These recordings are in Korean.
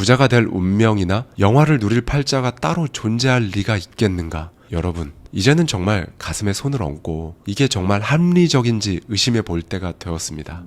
부자가 될 운명이나 영화를 누릴 팔자가 따로 존재할 리가 있겠는가? 여러분, 이제는 정말 가슴에 손을 얹고 이게 정말 합리적인지 의심해 볼 때가 되었습니다.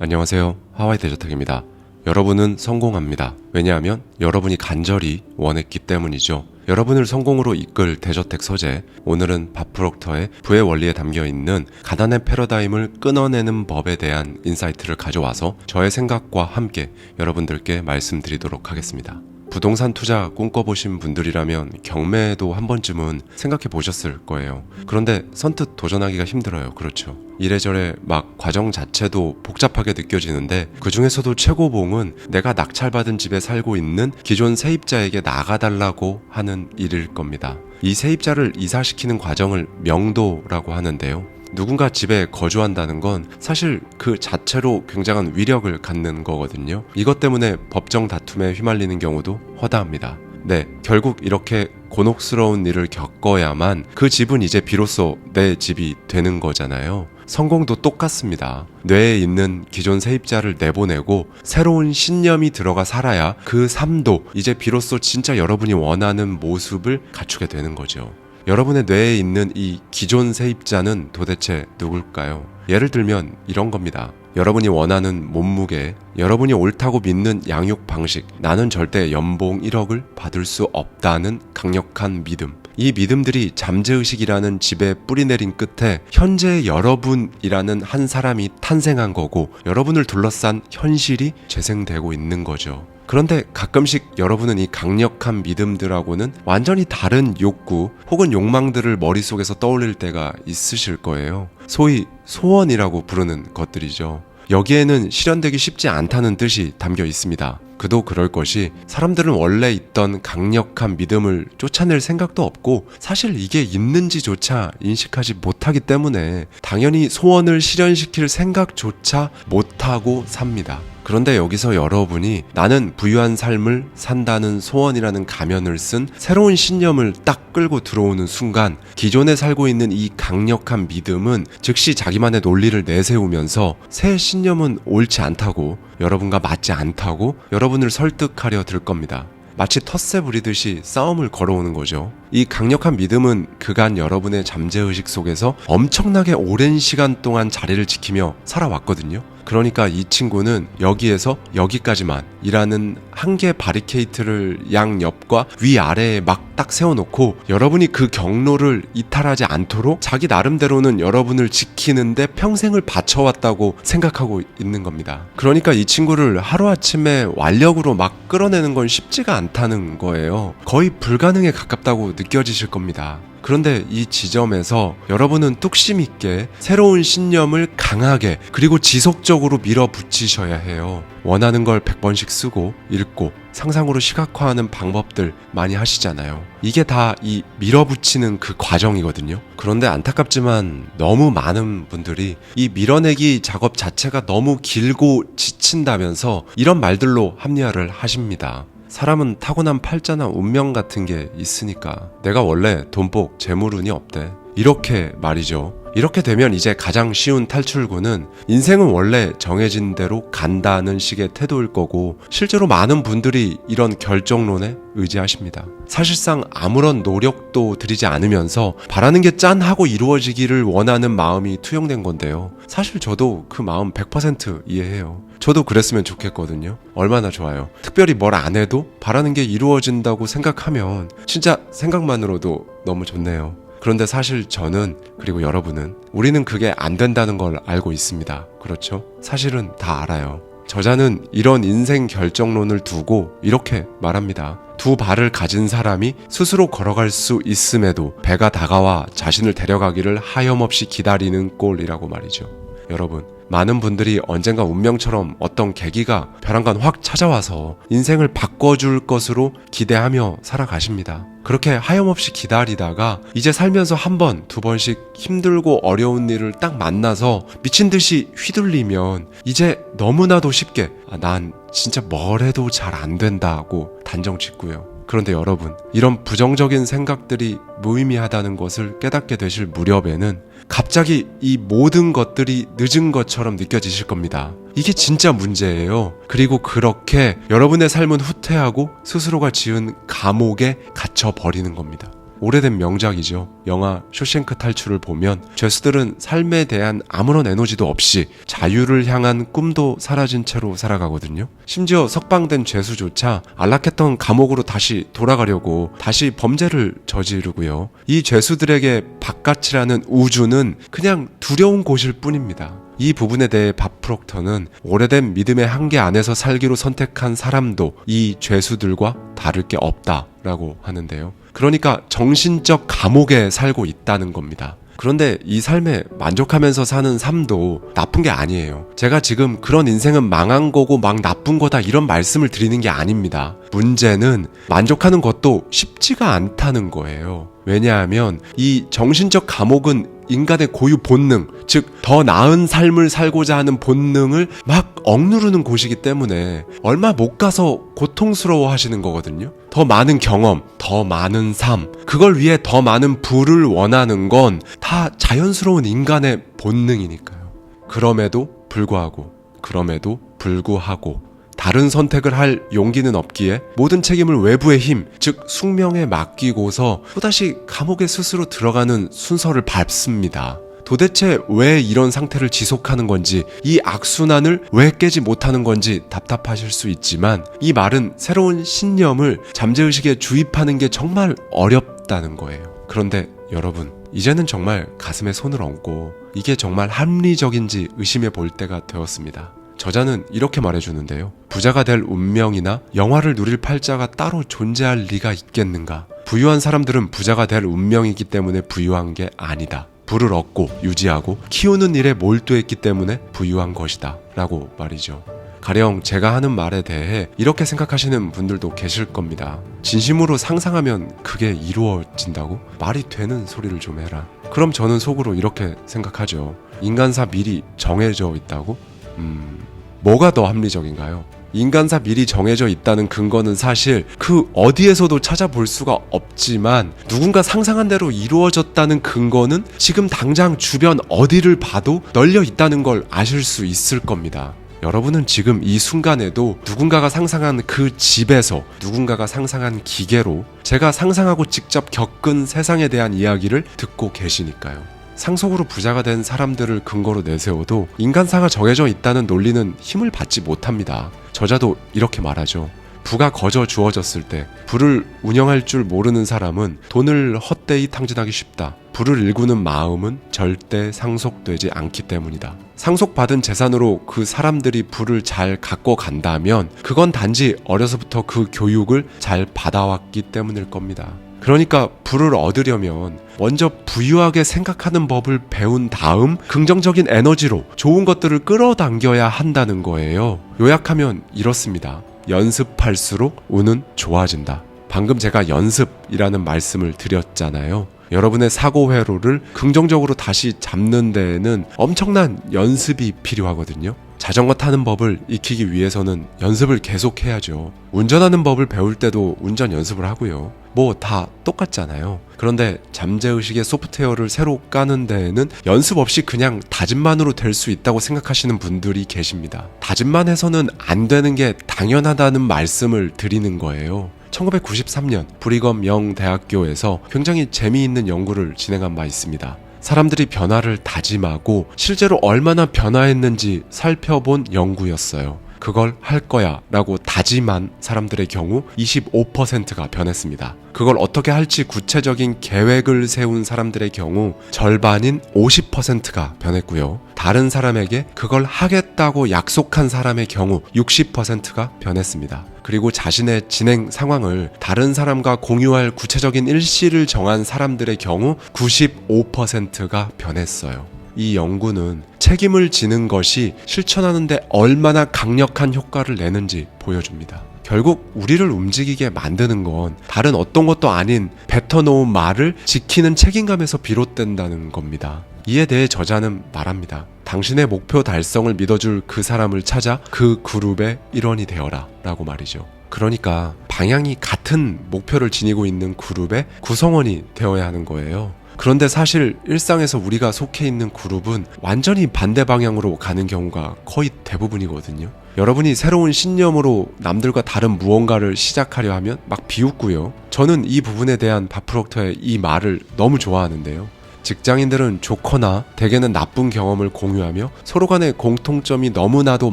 안녕하세요. 하와이 대저택입니다. 여러분은 성공합니다. 왜냐하면 여러분이 간절히 원했기 때문이죠. 여러분을 성공으로 이끌 대저택 서재. 오늘은 바프록터의 부의 원리에 담겨 있는 가난의 패러다임을 끊어내는 법에 대한 인사이트를 가져와서 저의 생각과 함께 여러분들께 말씀드리도록 하겠습니다. 부동산 투자 꿈꿔보신 분들이라면 경매도 한 번쯤은 생각해 보셨을 거예요. 그런데 선뜻 도전하기가 힘들어요. 그렇죠. 이래저래 막 과정 자체도 복잡하게 느껴지는데 그 중에서도 최고봉은 내가 낙찰받은 집에 살고 있는 기존 세입자에게 나가달라고 하는 일일 겁니다. 이 세입자를 이사시키는 과정을 명도라고 하는데요. 누군가 집에 거주한다는 건 사실 그 자체로 굉장한 위력을 갖는 거거든요. 이것 때문에 법정 다툼에 휘말리는 경우도 허다합니다. 네, 결국 이렇게 곤혹스러운 일을 겪어야만 그 집은 이제 비로소 내 집이 되는 거잖아요. 성공도 똑같습니다. 뇌에 있는 기존 세입자를 내보내고 새로운 신념이 들어가 살아야 그 삶도 이제 비로소 진짜 여러분이 원하는 모습을 갖추게 되는 거죠. 여러분의 뇌에 있는 이 기존 세입자는 도대체 누굴까요? 예를 들면 이런 겁니다. 여러분이 원하는 몸무게, 여러분이 옳다고 믿는 양육 방식, 나는 절대 연봉 1억을 받을 수 없다는 강력한 믿음. 이 믿음들이 잠재의식이라는 집에 뿌리내린 끝에 현재의 여러분이라는 한 사람이 탄생한 거고 여러분을 둘러싼 현실이 재생되고 있는 거죠. 그런데 가끔씩 여러분은 이 강력한 믿음들하고는 완전히 다른 욕구 혹은 욕망들을 머릿속에서 떠올릴 때가 있으실 거예요. 소위 소원이라고 부르는 것들이죠. 여기에는 실현되기 쉽지 않다는 뜻이 담겨 있습니다. 그도 그럴 것이 사람들은 원래 있던 강력한 믿음을 쫓아낼 생각도 없고 사실 이게 있는지조차 인식하지 못하기 때문에 당연히 소원을 실현시킬 생각조차 못하고 삽니다. 그런데 여기서 여러분이 나는 부유한 삶을 산다는 소원이라는 가면을 쓴 새로운 신념을 딱 끌고 들어오는 순간 기존에 살고 있는 이 강력한 믿음은 즉시 자기만의 논리를 내세우면서 새 신념은 옳지 않다고 여러분과 맞지 않다고 여러분을 설득하려 들 겁니다. 마치 텃세 부리듯이 싸움을 걸어오는 거죠. 이 강력한 믿음은 그간 여러분의 잠재의식 속에서 엄청나게 오랜 시간 동안 자리를 지키며 살아왔거든요. 그러니까 이 친구는 여기에서 여기까지만 이라는 한계 바리케이트를 양옆과 위아래에 막 딱 세워놓고 여러분이 그 경로를 이탈하지 않도록 자기 나름대로는 여러분을 지키는데 평생을 바쳐왔다고 생각하고 있는 겁니다. 그러니까 이 친구를 하루아침에 완력으로 막 끌어내는 건 쉽지가 않다는 거예요. 거의 불가능에 가깝다고 느껴지실 겁니다. 그런데 이 지점에서 여러분은 뚝심 있게 새로운 신념을 강하게 그리고 지속적으로 밀어붙이셔야 해요. 원하는 걸 100번씩 쓰고 읽고 상상으로 시각화하는 방법들 많이 하시잖아요. 이게 다 이 밀어붙이는 그 과정이거든요. 그런데 안타깝지만 너무 많은 분들이 이 밀어내기 작업 자체가 너무 길고 지친다면서 이런 말들로 합리화를 하십니다. 사람은 타고난 팔자나 운명 같은 게 있으니까 내가 원래 돈복 재물운이 없대. 이렇게 말이죠. 이렇게 되면 이제 가장 쉬운 탈출구는 인생은 원래 정해진 대로 간다는 식의 태도일 거고 실제로 많은 분들이 이런 결정론에 의지하십니다. 사실상 아무런 노력도 들이지 않으면서 바라는 게 짠하고 이루어지기를 원하는 마음이 투영된 건데요. 사실 저도 그 마음 100% 이해해요. 저도 그랬으면 좋겠거든요. 얼마나 좋아요. 특별히 뭘 안 해도 바라는 게 이루어진다고 생각하면 진짜 생각만으로도 너무 좋네요. 그런데 사실 저는 그리고 여러분은 우리는 그게 안 된다는 걸 알고 있습니다. 그렇죠? 사실은 다 알아요. 저자는 이런 인생 결정론을 두고 이렇게 말합니다. 두 발을 가진 사람이 스스로 걸어갈 수 있음에도 배가 다가와 자신을 데려가기를 하염없이 기다리는 꼴이라고 말이죠. 여러분, 많은 분들이 언젠가 운명처럼 어떤 계기가 벼랑간 확 찾아와서 인생을 바꿔줄 것으로 기대하며 살아가십니다. 그렇게 하염없이 기다리다가 이제 살면서 한 번, 두 번씩 힘들고 어려운 일을 딱 만나서 미친 듯이 휘둘리면 이제 너무나도 쉽게 아, 난 진짜 뭘 해도 잘 안 된다고 단정 짓고요. 그런데 여러분, 이런 부정적인 생각들이 무의미하다는 것을 깨닫게 되실 무렵에는 갑자기 이 모든 것들이 늦은 것처럼 느껴지실 겁니다. 이게 진짜 문제예요. 그리고 그렇게 여러분의 삶은 후퇴하고 스스로가 지은 감옥에 갇혀 버리는 겁니다. 오래된 명작이죠. 영화 쇼생크 탈출을 보면 죄수들은 삶에 대한 아무런 에너지도 없이 자유를 향한 꿈도 사라진 채로 살아가거든요. 심지어 석방된 죄수조차 안락했던 감옥으로 다시 돌아가려고 다시 범죄를 저지르고요. 이 죄수들에게 바깥이라는 우주는 그냥 두려운 곳일 뿐입니다. 이 부분에 대해 밥 프록터는 오래된 믿음의 한계 안에서 살기로 선택한 사람도 이 죄수들과 다를 게 없다라고 하는데요. 그러니까 정신적 감옥에 살고 있다는 겁니다. 그런데 이 삶에 만족하면서 사는 삶도 나쁜 게 아니에요. 제가 지금 그런 인생은 망한 거고 막 나쁜 거다 이런 말씀을 드리는 게 아닙니다. 문제는 만족하는 것도 쉽지가 않다는 거예요. 왜냐하면 이 정신적 감옥은 인간의 고유 본능, 즉 더 나은 삶을 살고자 하는 본능을 막 억누르는 곳이기 때문에 얼마 못 가서 고통스러워 하시는 거거든요. 더 많은 경험, 더 많은 삶, 그걸 위해 더 많은 부를 원하는 건 다 자연스러운 인간의 본능이니까요. 그럼에도 불구하고, 그럼에도 불구하고, 다른 선택을 할 용기는 없기에 모든 책임을 외부의 힘, 즉 숙명에 맡기고서 또다시 감옥에 스스로 들어가는 순서를 밟습니다. 도대체 왜 이런 상태를 지속하는 건지, 이 악순환을 왜 깨지 못하는 건지 답답하실 수 있지만, 이 말은 새로운 신념을 잠재의식에 주입하는 게 정말 어렵다는 거예요. 그런데 여러분, 이제는 정말 가슴에 손을 얹고, 이게 정말 합리적인지 의심해 볼 때가 되었습니다. 저자는 이렇게 말해주는데요. 부자가 될 운명이나 영화를 누릴 팔자가 따로 존재할 리가 있겠는가? 부유한 사람들은 부자가 될 운명이기 때문에 부유한 게 아니다. 부를 얻고 유지하고 키우는 일에 몰두했기 때문에 부유한 것이다. 라고 말이죠. 가령 제가 하는 말에 대해 이렇게 생각하시는 분들도 계실 겁니다. 진심으로 상상하면 그게 이루어진다고? 말이 되는 소리를 좀 해라. 그럼 저는 속으로 이렇게 생각하죠. 인간사 미리 정해져 있다고? 음, 뭐가 더 합리적인가요? 인간사 미리 정해져 있다는 근거는 사실 그 어디에서도 찾아볼 수가 없지만 누군가 상상한 대로 이루어졌다는 근거는 지금 당장 주변 어디를 봐도 널려 있다는 걸 아실 수 있을 겁니다. 여러분은 지금 이 순간에도 누군가가 상상한 그 집에서 누군가가 상상한 기계로 제가 상상하고 직접 겪은 세상에 대한 이야기를 듣고 계시니까요. 상속으로 부자가 된 사람들을 근거로 내세워도 인간사가 정해져 있다는 논리는 힘을 받지 못합니다. 저자도 이렇게 말하죠. 부가 거저 주어졌을 때 부를 운영할 줄 모르는 사람은 돈을 헛되이 탕진하기 쉽다. 부를 일구는 마음은 절대 상속되지 않기 때문이다. 상속받은 재산으로 그 사람들이 부를 잘 갖고 간다면 그건 단지 어려서부터 그 교육을 잘 받아왔기 때문일 겁니다. 그러니까 부를 얻으려면 먼저 부유하게 생각하는 법을 배운 다음 긍정적인 에너지로 좋은 것들을 끌어당겨야 한다는 거예요. 요약하면 이렇습니다. 연습할수록 운은 좋아진다. 방금 제가 연습이라는 말씀을 드렸잖아요. 여러분의 사고 회로를 긍정적으로 다시 잡는 데에는 엄청난 연습이 필요하거든요. 자전거 타는 법을 익히기 위해서는 연습을 계속 해야죠. 운전하는 법을 배울 때도 운전 연습을 하고요. 뭐 다 똑같잖아요. 그런데 잠재의식의 소프트웨어를 새로 까는 데에는 연습 없이 그냥 다짐만으로 될 수 있다고 생각하시는 분들이 계십니다. 다짐만 해서는 안 되는 게 당연하다는 말씀을 드리는 거예요. 1993년 브리검 영 대학교에서 굉장히 재미있는 연구를 진행한 바 있습니다. 사람들이 변화를 다짐하고 실제로 얼마나 변화했는지 살펴본 연구였어요. 그걸 할 거야 라고 다짐한 사람들의 경우 25%가 변했습니다. 그걸 어떻게 할지 구체적인 계획을 세운 사람들의 경우 절반인 50%가 변했고요. 다른 사람에게 그걸 하겠다고 약속한 사람의 경우 60%가 변했습니다. 그리고 자신의 진행 상황을 다른 사람과 공유할 구체적인 일시를 정한 사람들의 경우 95%가 변했어요. 이 연구는 책임을 지는 것이 실천하는데 얼마나 강력한 효과를 내는지 보여줍니다. 결국 우리를 움직이게 만드는 건 다른 어떤 것도 아닌 뱉어놓은 말을 지키는 책임감에서 비롯된다는 겁니다. 이에 대해 저자는 말합니다. 당신의 목표 달성을 믿어줄 그 사람을 찾아 그 그룹의 일원이 되어라. 라고 말이죠. 그러니까 방향이 같은 목표를 지니고 있는 그룹의 구성원이 되어야 하는 거예요. 그런데 사실 일상에서 우리가 속해 있는 그룹은 완전히 반대 방향으로 가는 경우가 거의 대부분이거든요. 여러분이 새로운 신념으로 남들과 다른 무언가를 시작하려 하면 막 비웃고요. 저는 이 부분에 대한 바프록터의 이 말을 너무 좋아하는데요. 직장인들은 좋거나 대개는 나쁜 경험을 공유하며 서로 간의 공통점이 너무나도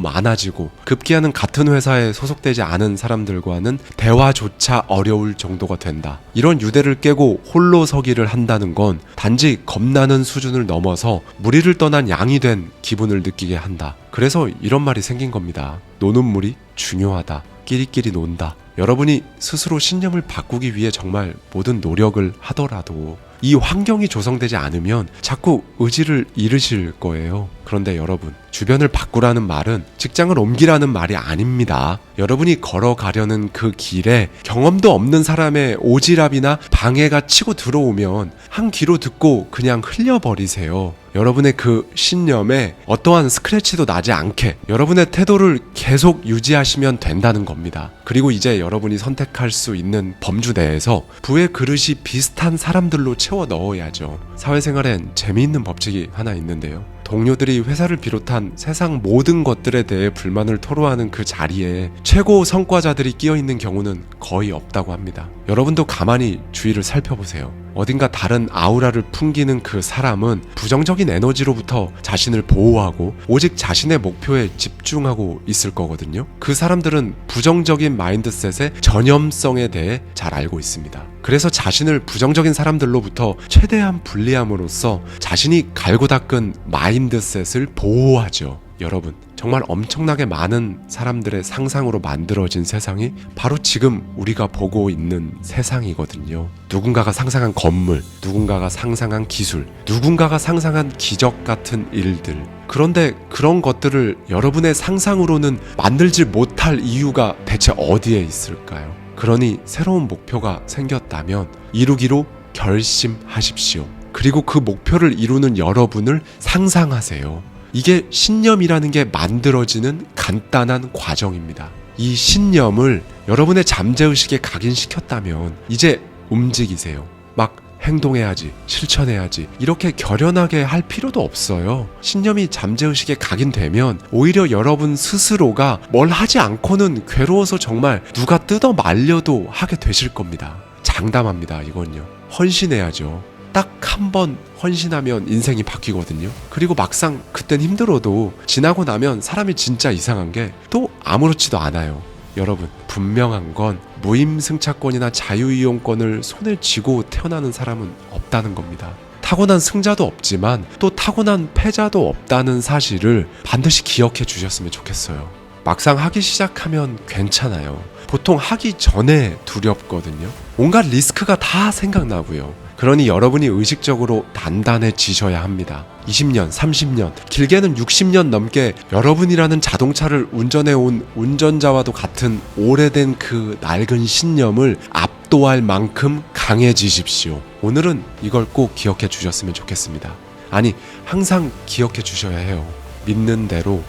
많아지고 급기야는 같은 회사에 소속되지 않은 사람들과는 대화조차 어려울 정도가 된다. 이런 유대를 깨고 홀로 서기를 한다는 건 단지 겁나는 수준을 넘어서 무리를 떠난 양이 된 기분을 느끼게 한다. 그래서 이런 말이 생긴 겁니다. 노는 물이 중요하다. 끼리끼리 논다. 여러분이 스스로 신념을 바꾸기 위해 정말 모든 노력을 하더라도 이 환경이 조성되지 않으면 자꾸 의지를 잃으실 거예요. 그런데 여러분, 주변을 바꾸라는 말은 직장을 옮기라는 말이 아닙니다. 여러분이 걸어가려는 그 길에 경험도 없는 사람의 오지랖이나 방해가 치고 들어오면 한 귀로 듣고 그냥 흘려버리세요. 여러분의 그 신념에 어떠한 스크래치도 나지 않게 여러분의 태도를 계속 유지하시면 된다는 겁니다. 그리고 이제 여러분이 선택할 수 있는 범주 내에서 부의 그릇이 비슷한 사람들로 채워 넣어야죠. 사회생활엔 재미있는 법칙이 하나 있는데요. 동료들이 회사를 비롯한 세상 모든 것들에 대해 불만을 토로하는 그 자리에 최고 성과자들이 끼어 있는 경우는 거의 없다고 합니다. 여러분도 가만히 주위를 살펴보세요. 어딘가 다른 아우라를 풍기는 그 사람은 부정적인 에너지로부터 자신을 보호하고 오직 자신의 목표에 집중하고 있을 거거든요. 그 사람들은 부정적인 마인드셋의 전염성에 대해 잘 알고 있습니다. 그래서 자신을 부정적인 사람들로부터 최대한 분리함으로써 자신이 갈고 닦은 마인드셋을 보호하죠. 여러분, 정말 엄청나게 많은 사람들의 상상으로 만들어진 세상이 바로 지금 우리가 보고 있는 세상이거든요. 누군가가 상상한 건물, 누군가가 상상한 기술, 누군가가 상상한 기적 같은 일들. 그런데 그런 것들을 여러분의 상상으로는 만들지 못할 이유가 대체 어디에 있을까요? 그러니 새로운 목표가 생겼다면 이루기로 결심하십시오. 그리고 그 목표를 이루는 여러분을 상상하세요. 이게 신념이라는 게 만들어지는 간단한 과정입니다. 이 신념을 여러분의 잠재의식에 각인시켰다면 이제 움직이세요. 막 행동해야지, 실천해야지. 이렇게 결연하게 할 필요도 없어요. 신념이 잠재의식에 각인되면 오히려 여러분 스스로가 뭘 하지 않고는 괴로워서 정말 누가 뜯어 말려도 하게 되실 겁니다. 장담합니다, 이건요. 헌신해야죠. 딱 한 번 헌신하면 인생이 바뀌거든요. 그리고 막상 그땐 힘들어도 지나고 나면 사람이 진짜 이상한 게 또 아무렇지도 않아요. 여러분, 분명한 건 무임승차권이나 자유이용권을 손에 쥐고 태어나는 사람은 없다는 겁니다. 타고난 승자도 없지만 또 타고난 패자도 없다는 사실을 반드시 기억해 주셨으면 좋겠어요. 막상 하기 시작하면 괜찮아요. 보통 하기 전에 두렵거든요. 온갖 리스크가 다 생각나고요. 그러니 여러분이 의식적으로 단단해지셔야 합니다. 20년, 30년, 길게는 60년 넘게 여러분이라는 자동차를 운전해온 운전자와도 같은 오래된 그 낡은 신념을 압도할 만큼 강해지십시오. 오늘은 이걸 꼭 기억해 주셨으면 좋겠습니다. 아니, 항상 기억해 주셔야 해요. 믿는 대로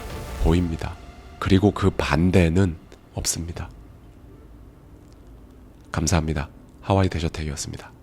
보입니다. 그리고 그 반대는 없습니다. 감사합니다. 하와이 대저택이었습니다.